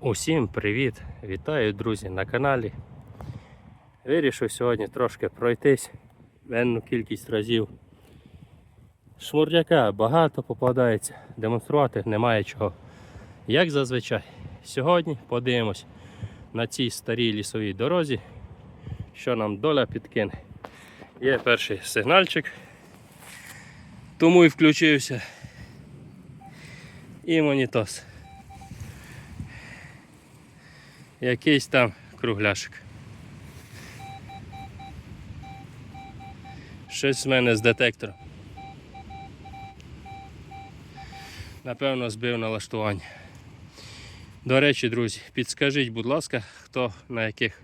Усім привіт! Вітаю, друзі, на каналі. Вирішив сьогодні трошки пройтись енну кількість разів. Шмурдяка багато попадається, демонструвати немає чого. Як зазвичай, сьогодні подивимось на цій старій лісовій дорозі, що нам доля підкине. Є перший сигнальчик, тому і включився. І монітос. Якийсь там кругляшик. Щось в мене з детектором. Напевно, збив налаштування. До речі, друзі, підскажіть, будь ласка, хто на яких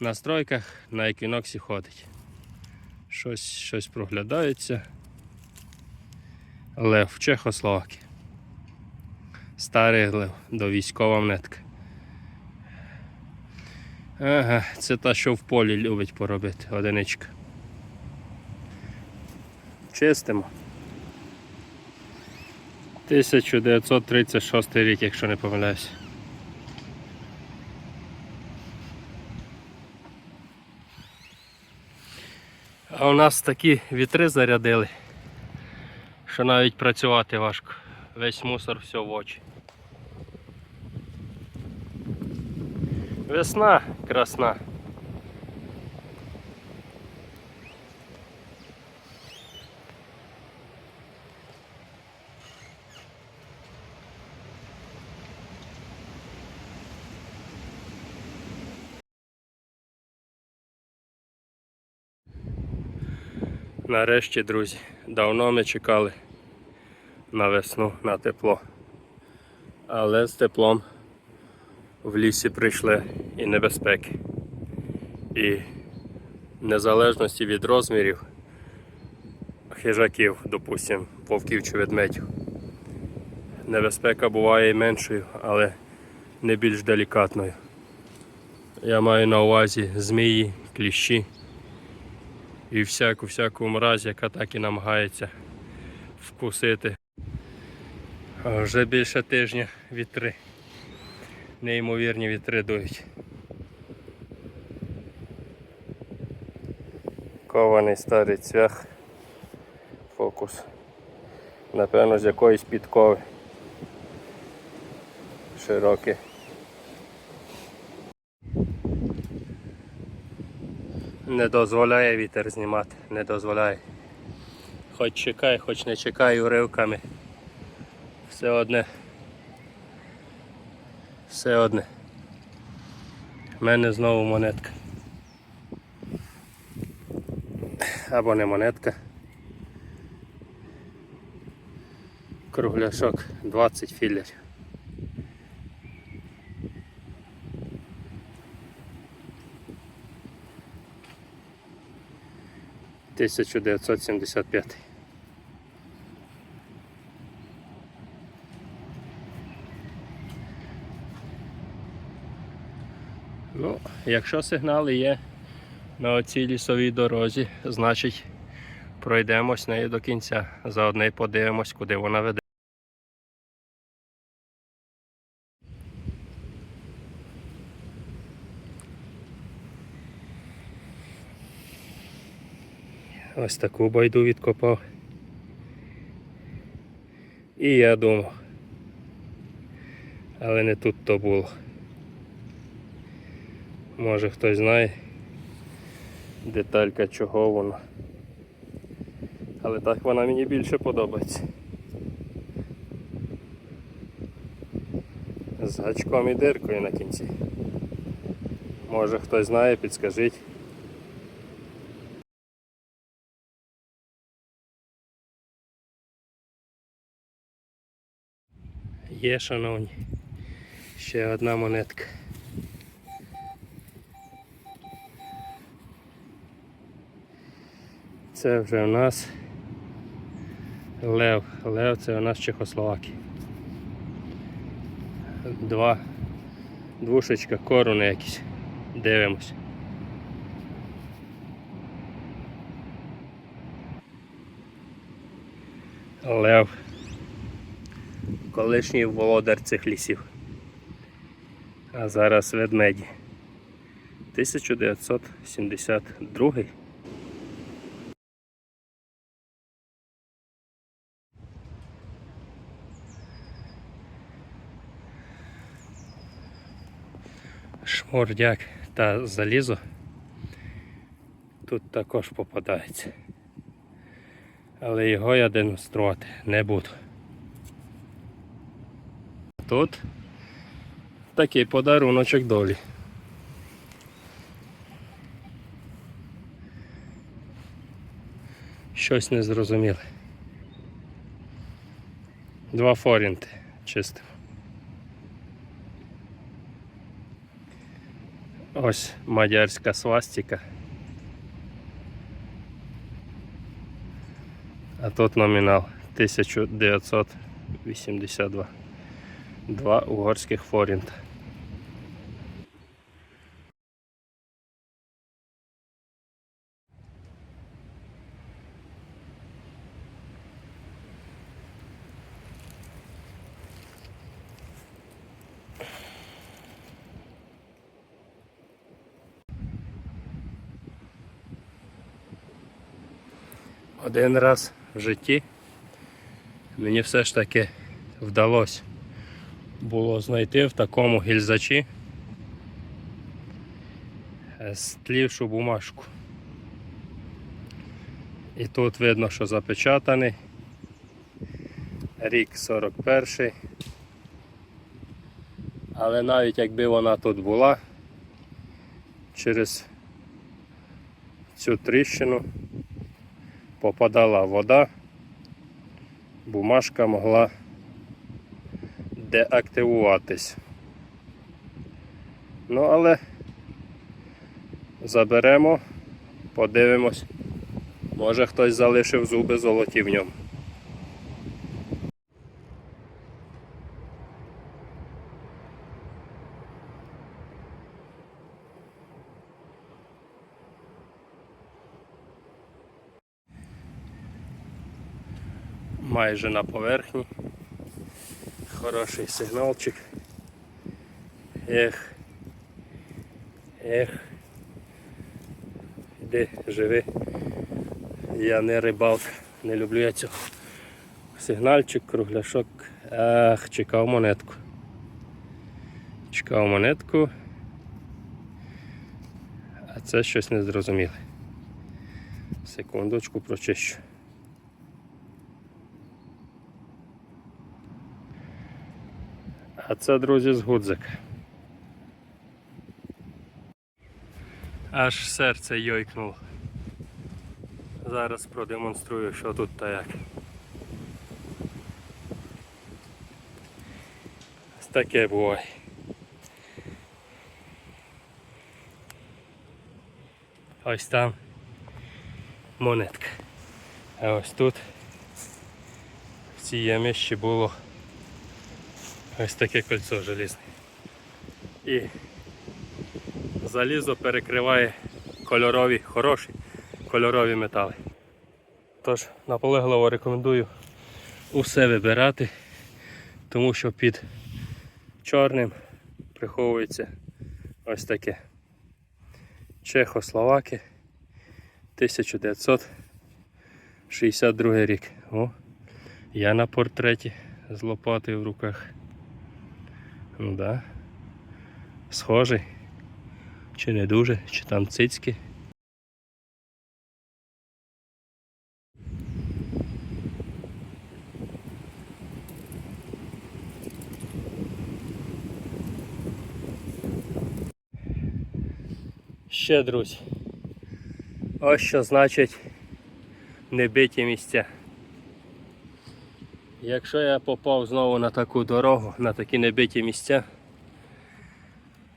настройках на еквіноксі ходить. Щось, щось проглядається. Лев в Чехословакії. Старий лев до військова монетка. Ага, це та, що в полі любить поробити одиничка. Чистимо. 1936 рік, якщо не помиляюсь. А у нас такі вітри зарядили, що навіть працювати важко. Весь мусор все в очі. Весна красна. Нарешті, друзі, давно ми чекали на весну, на тепло. Але з теплом в лісі прийшли і небезпеки. І в незалежності від розмірів хижаків, допустимо, вовків чи ведмедів. Небезпека буває і меншою, але не більш делікатною. Я маю на увазі змії, кліщі і всяку всяку мразь, яка так і намагається вкусити. Вже більше тижня вітри неймовірні вітри дують. Кований старий цвях. Фокус. Напевно, з якоїсь підкови. Широкий. Не дозволяє вітер знімати, не дозволяє. Хоч чекай, хоч не чекай уривками. Все одне все одне. У мене знову монетка. Або не монетка. Кругляшок 20 філерів. Тисяча дев'ятсот сімдесят п'ятий. Ну, якщо сигнали є на оцій лісовій дорозі, значить пройдемось нею до кінця. Заодно й подивимось, куди вона веде. Ось таку байду відкопав. І я думав. Але не тут то було. Може хтось знає деталька чого воно. Але так вона мені більше подобається. З гачком і диркою на кінці. Може хтось знає, підскажіть. Є, шановні, ще одна монетка. Це вже у нас Лев. Лев це у нас Чехословакія. Два двушечка, корони якісь. Дивимось. Лев. Колишній володар цих лісів. А зараз ведмеді. 1972. Шмордяк та залізо тут також попадається. Але його я демонструвати не буду. Тут такий подаруночок долі. Щось незрозуміле. Два форінти чистимо. Ось мадярська свастика. А тут номінал 1982. Два угорських форінта. Один раз в житті мені все ж таки вдалося було знайти в такому гільзачі е, стлівшу бумажку. І тут видно, що запечатаний. Рік 41. Але навіть якби вона тут була, через цю тріщину попадала вода, бумажка могла деактивуватись. Ну, але заберемо, подивимось. Може хтось залишив зуби золоті в ньому. Майже на поверхні. Хороший сигналчик. Ех. Ех. Іди, живи. Я не рибалка, не люблю я цього. Сигнальчик, кругляшок. Ах, чекав монетку. Чекав монетку. А це щось незрозуміле. Секундочку прочищу. А це, друзі, з гудзика. Аж серце йойкнуло. Зараз продемонструю, що тут та як. Ось таке буває. Ось там монетка. А ось тут в цій ямі було ось таке кольцо желізне. І залізо перекриває кольорові, хороші кольорові метали. Тож наполегливо рекомендую усе вибирати, тому що під чорним приховується ось таке Чехословаки 1962 рік. О, я на портреті з лопатою в руках. Ну да. Схожий. Чи не дуже, чи там цицьки. Ще, друзі. Ось що значить небиті місця. Якщо я попав знову на таку дорогу, на такі небиті місця,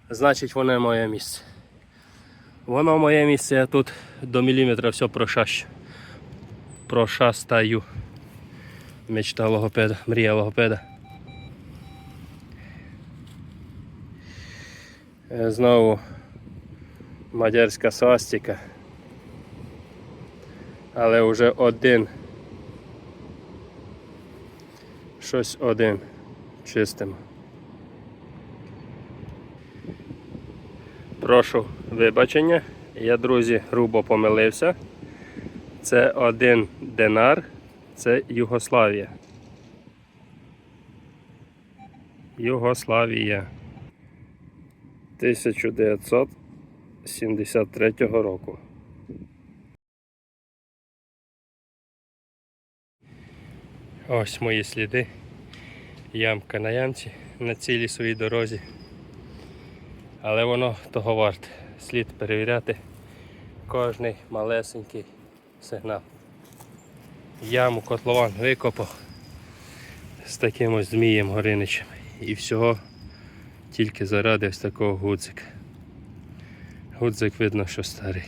значить воно моє місце. Воно моє місце, я тут до міліметра все прошащу. Прошастаю. Мечта логопеда, мрія логопеда. Е, Знову мадярська свастика. Але вже один. Щось один чистимо. Прошу вибачення. Я, друзі, грубо помилився. Це один динар, це Югославія. Югославія. 1973 року. Ось мої сліди. Ямка на ямці на цілій своїй дорозі. Але воно того варте. Слід перевіряти кожний малесенький сигнал. Яму котлован викопав з таким ось змієм Гориничем. І всього тільки заради ось такого гудзика. Гудзик видно, що старий.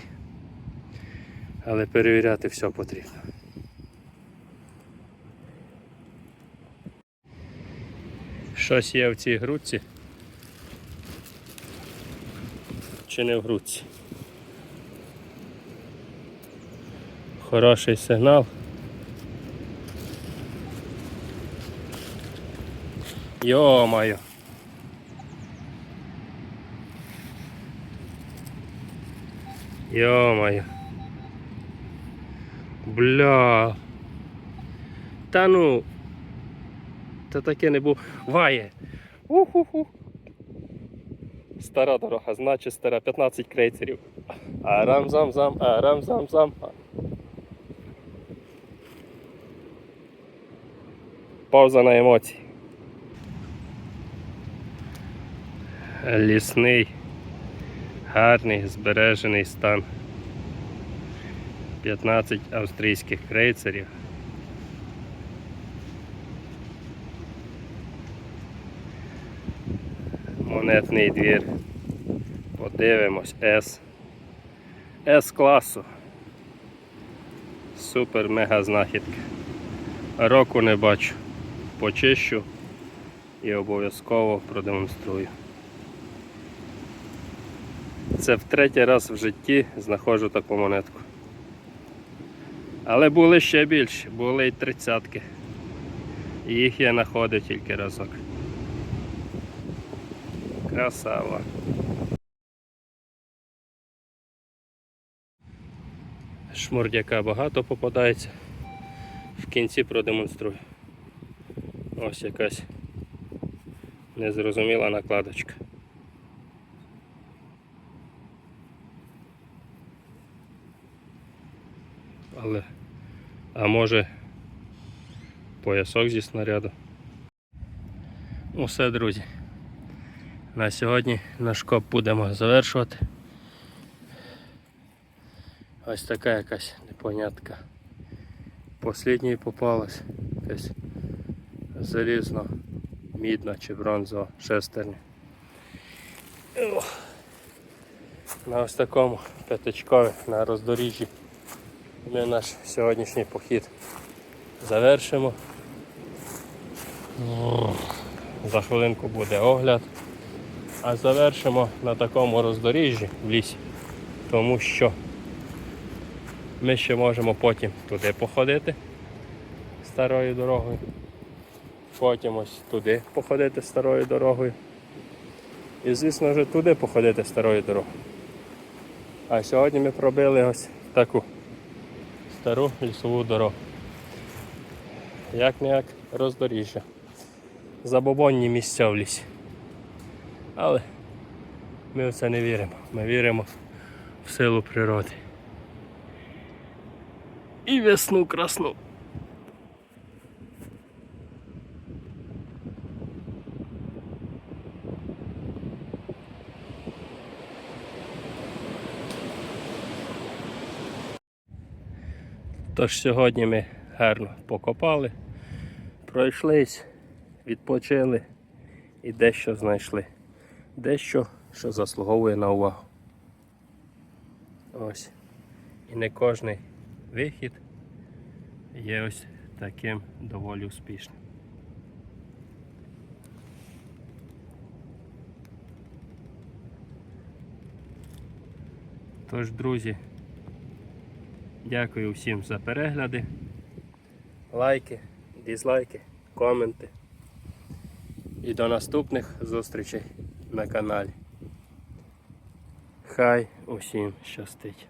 Але перевіряти все потрібно. Щось є в цій грудці. Чи не в грудці? Хороший сигнал. Йо-моє. Йо-моє. Бля. Та ну. Та таке не було. Ває. Уху-ху. Стара дорога, значить стара 15 крейцерів. Арам-зам-зам, арам-зам-зам. Пауза на емоції. Лісний, гарний, збережений стан. 15 австрійських крейцерів. Монетний двір. Подивимось С. С класу. Супер мега знахідка. Року не бачу. Почищу і обов'язково продемонструю. Це в третій раз в житті знаходжу таку монетку. Але були ще більші, були й тридцятки. Їх я знаходив тільки разок. Красава. Шмурдяка багато попадається. В кінці продемонструю. Ось якась незрозуміла накладочка. Але, а може поясок зі снаряду. Усе, друзі. На сьогодні наш коп будемо завершувати. Ось така якась непонятка. Послідній попалась якась залізно, мідна чи бронзова шестерня. На ось такому п'ятачкові на роздоріжжі ми наш сьогоднішній похід завершимо. За хвилинку буде огляд. А завершимо на такому роздоріжжі в лісі, тому що ми ще можемо потім туди походити старою дорогою. Потім ось туди походити старою дорогою. І звісно вже туди походити старою дорогою. А сьогодні ми пробили ось таку стару лісову дорогу. Як не як роздоріжжя. Забобонні місця в лісі. Але ми в це не віримо. Ми віримо в силу природи. І весну красну. Тож сьогодні ми гарно покопали, пройшлись, відпочили і дещо знайшли. Дещо, що заслуговує на увагу. Ось. І не кожний вихід є ось таким доволі успішним. Тож, друзі, дякую всім за перегляди, лайки, дізлайки, коменти. І до наступних зустрічей на каналі. Хай усім щастить!